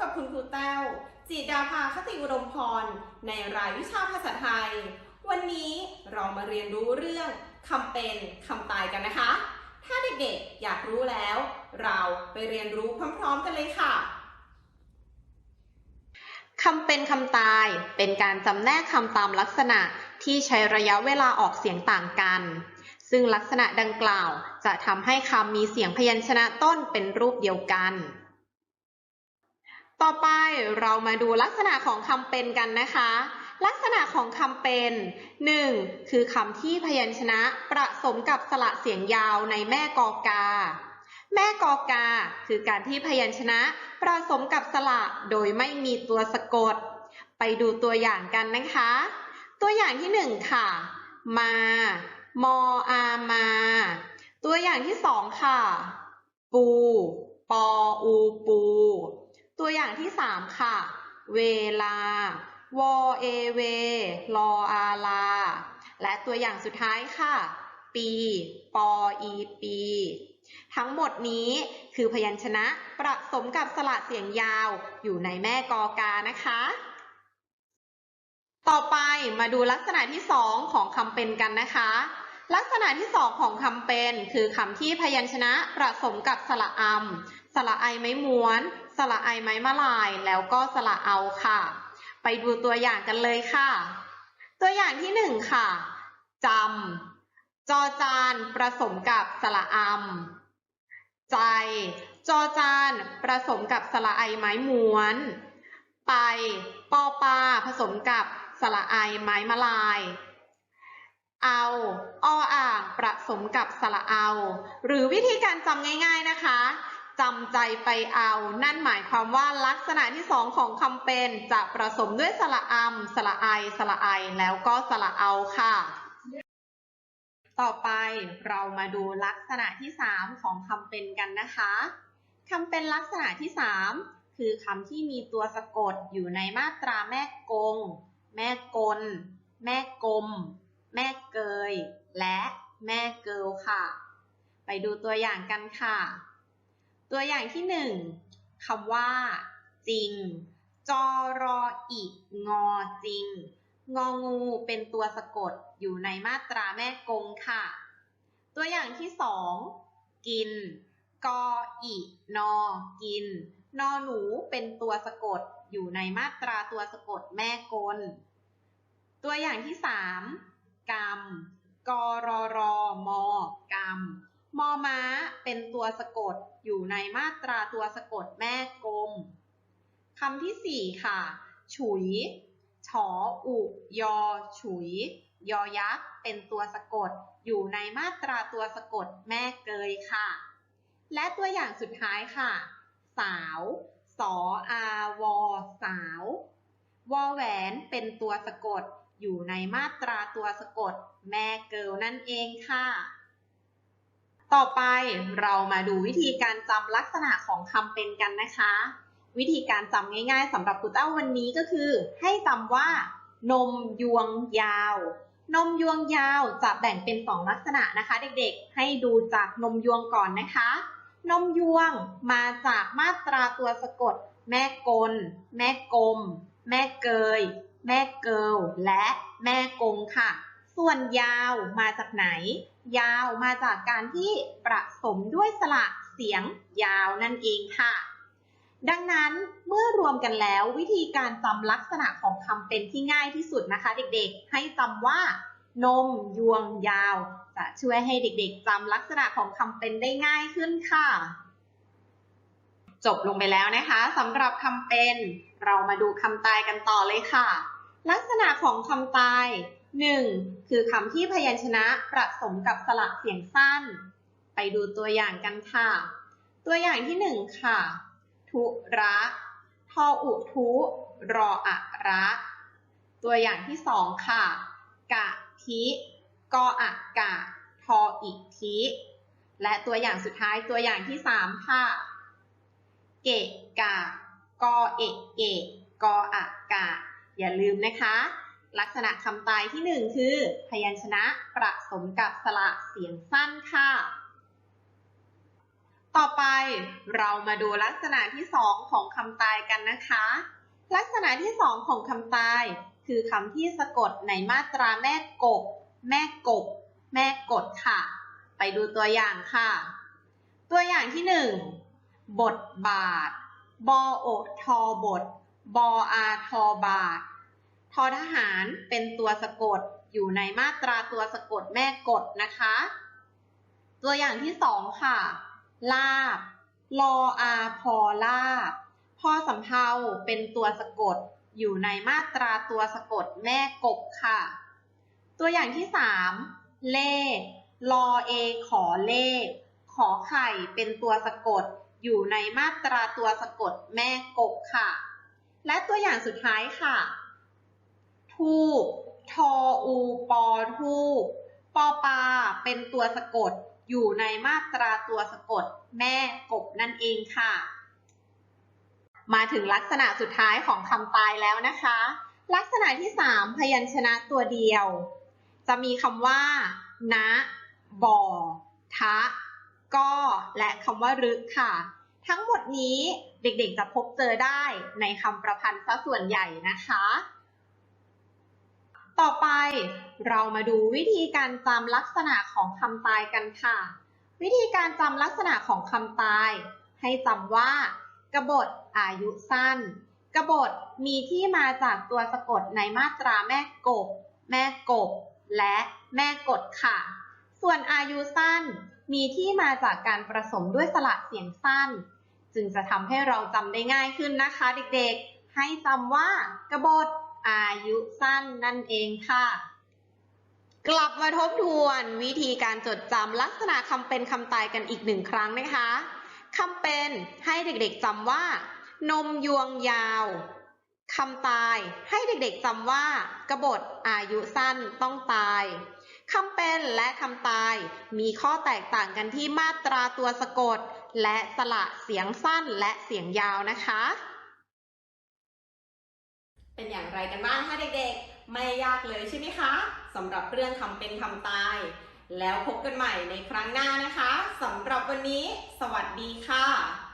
กับคุณครูแต้วจิดาภาคติอุดมพร ในรายวิชาภาษาไทย วันนี้เรามาเรียนรู้เรื่องคำเป็นคำตายกันนะคะ ถ้าเด็กๆอยากรู้แล้ว เราไปเรียนรู้พร้อมๆกันเลยค่ะคำเป็นคำตายเป็นการจำแนกคำตามลักษณะที่ใช้ระยะเวลาออกเสียงต่างกัน ซึ่งลักษณะดังกล่าวจะทำให้คำมีเสียงพยัญชนะต้นเป็นรูปเดียวกัน ต่อไปเรามาดูลักษณะของคำเป็นกันนะคะ ลักษณะของคำเป็น 1. คือคำที่พยัญชนะประสมกับสระเสียงยาวในแม่กอกา แม่กอกา คือการที่พยัญชนะประสมกับสระโดยไม่มีตัวสะกด ไปดูตัวอย่างกันนะคะ ตัวอย่างที่หนึ่งค่ะ มา มออามา ตัวอย่างที่สองค่ะ ปู ปออูปู ตัวอย่างที่สามค่ะ เวลาวอเอเวลออาลา และตัวอย่างสุดท้ายค่ะ ปี ปออีปี ทั้งหมดนี้คือพยัญชนะประสมกับสระเสียงยาวอยู่ในแม่กอกานะคะ ต่อไปมาดูลักษณะที่สองของคำเป็นกันนะคะ ลักษณะที่สองของคำเป็น คือคำที่พยัญชนะประสมกับสระอำสระไอไม้ม้วน สระไอไม้มะลายแล้วก็สระเอาค่ะ ไปดูตัวอย่างกันเลยค่ะ ตัวอย่างที่หนึ่งค่ะจำจอจานประสมกับสระอำใจ จอจานประสมกับสระไอไม้ม้วน ไปปอปาผสมกับสระไอไม้มะลาย เอาออ่างประสมกับสระเอา หรือวิธีการจำง่าย ๆนะคะ จำใจไปเอา นั่นหมายความว่าลักษณะที่สองของคำเป็นจะประสมด้วยสระอำสระไอ สระไอ แล้วก็สระเอาค่ะ ต่อไปเรามาดูลักษณะที่สามของคำเป็นกันนะคะคำเป็นลักษณะที่สามคือคำที่มีตัวสะกดอยู่ในมาตราแม่กง แม่กล แม่กลม แม่เกย และแม่เกิลค่ะ ไปดูตัวอย่างกันค่ะ ตัวอย่างที่หนึ่งคำว่า จริง จอรออีกงอจริง งองูเป็นตัวสะกดอยู่ในมาตราแม่กงค่ะ ตัวอย่างที่สองกิน กออีนอกิน นอหนูเป็นตัวสะกดอยู่ในมาตราตัวสะกดแม่กล ตัวอย่างที่สามกรรมกรอรมอกรรม มอม้าเป็นตัวสะกดอยู่ในมาตราตัวสะกดแม่กลมคำที่สี่ค่ะ ฉุย ฉออุยอ ฉุย ยอยักษ์ เป็นตัวสะกด อยู่ในมาตราตัวสะกดแม่เกยค่ะ และตัวอย่างสุดท้ายค่ะ สาว สออาวอสาว วอแหวน เป็นตัวสะกด อยู่ในมาตราตัวสะกด แม่เกิลนั่นเองค่ะ ต่อไปเรามาดูวิธีการจำลักษณะของคำเป็นกันนะคะ วิธีการจำง่ายๆสำหรับครูเต้าวันนี้ก็คือ ให้จำว่า นมยวงยาว นมยวงยาวจะแบ่งเป็นสองลักษณะนะคะ เด็กๆ ให้ดูจากนมยวงก่อนนะคะ นมยวงมาจากมาตราตัวสะกด แม่กล แม่กลม แม่เกย แม่เกิลและแม่กงค่ะ ส่วนยาวมาจากไหน ยาวมาจากการที่ประสมด้วยสระเสียงยาวนั่นเองค่ะ ดังนั้นเมื่อรวมกันแล้ววิธีการจำลักษณะของคำเป็นที่ง่ายที่สุดนะคะ เด็กๆ ให้จำว่า นมยวงยาว จะช่วยให้เด็กๆจำลักษณะของคำเป็นได้ง่ายขึ้นค่ะ จบลงไปแล้วนะคะสำหรับคำเป็น เรามาดูคำตายกันต่อเลยค่ะ ลักษณะของคำตาย 1. คือคำที่พยัญชนะประสมกับสระเสียงสั้น ไปดูตัวอย่างกันค่ะ ตัวอย่างที่ 1 ค่ะ ทุระ ทออุทุ รออะระ ตัวอย่างที่ 2 ค่ะ กะทิกออะกะ ทออิทิ และตัวอย่างสุดท้ายตัวอย่างที่ 3 ค่ะ เกะกะ กอเอะเกะ กออะกะ อย่าลืมนะคะ ลักษณะคำตายที่หนึ่งคือ พยัญชนะประสมกับสระเสียงสั้นค่ะ ต่อไปเรามาดูลักษณะที่สองของคำตายกันนะคะ ลักษณะที่สองของคำตาย คือคำที่สะกดในมาตราแม่กบ แม่กบ แม่กดค่ะ ไปดูตัวอย่างค่ะ ตัวอย่างที่หนึ่งบทบาท บอโอทอบท บออาทอบาทท อทหารเป็นตัวสะกดอยู่ในมาตราตัวสะกดแม่กดนะคะ ตัวอย่างที่สองค่ะ ลาบลออาพอลาบพอสำเภาเป็นตัวสะกดอยู่ในมาตราตัวสะกดแม่กบค่ะ ตัวอย่างที่สามเลขลอเอขอเลข ขอไข่เป็นตัวสะกด อยู่ในมาตราตัวสะกดแม่กบค่ะ และตัวอย่างสุดท้ายค่ะ ทูบทออูปอทูบปอปาเป็นตัวสะกดอยู่ในมาตราตัวสะกดแม่กบนั่นเองค่ะ มาถึงลักษณะสุดท้ายของคำตายแล้วนะคะ ลักษณะที่สามพยัญชนะตัวเดียว จะมีคำว่า นะ บอทะก็และคำว่ารึค่ะ ทั้งหมดนี้เด็กๆจะพบเจอได้ในคำประพันธ์ซะส่วนใหญ่นะคะ ต่อไปเรามาดูวิธีการจำลักษณะของคำตายกันค่ะ วิธีการจำลักษณะของคำตาย ให้จำว่ากบฏอายุสั้น กบฏมีที่มาจากตัวสะกดในมาตราแม่กบ แม่กบ และแม่กดค่ะ ส่วนอายุสั้นมีที่มาจากการผสมด้วยสระเสียงสั้น จึงจะทำให้เราจำได้ง่ายขึ้นนะคะเด็กๆ ให้จำว่ากบฏ อายุสั้นนั่นเองค่ะ กลับมาทบทวนวิธีการจดจำลักษณะคำเป็นคำตายกันอีกหนึ่งครั้งนะคะคำเป็นให้เด็กๆจำว่า นมยวงยาวคำตายให้เด็กๆจำว่ากบฏอายุสั้นต้องตายคำเป็นและคำตายมีข้อแตกต่างกันที่มาตราตัวสะกด และสระเสียงสั้นและเสียงยาวนะคะ เป็นอย่างไรกันบ้างคะเด็กๆ ไม่ยากเลยใช่ไหมคะสำหรับเรื่องคำเป็นคำตาย แล้วพบกันใหม่ในครั้งหน้านะคะสำหรับวันนี้ สวัสดีค่ะ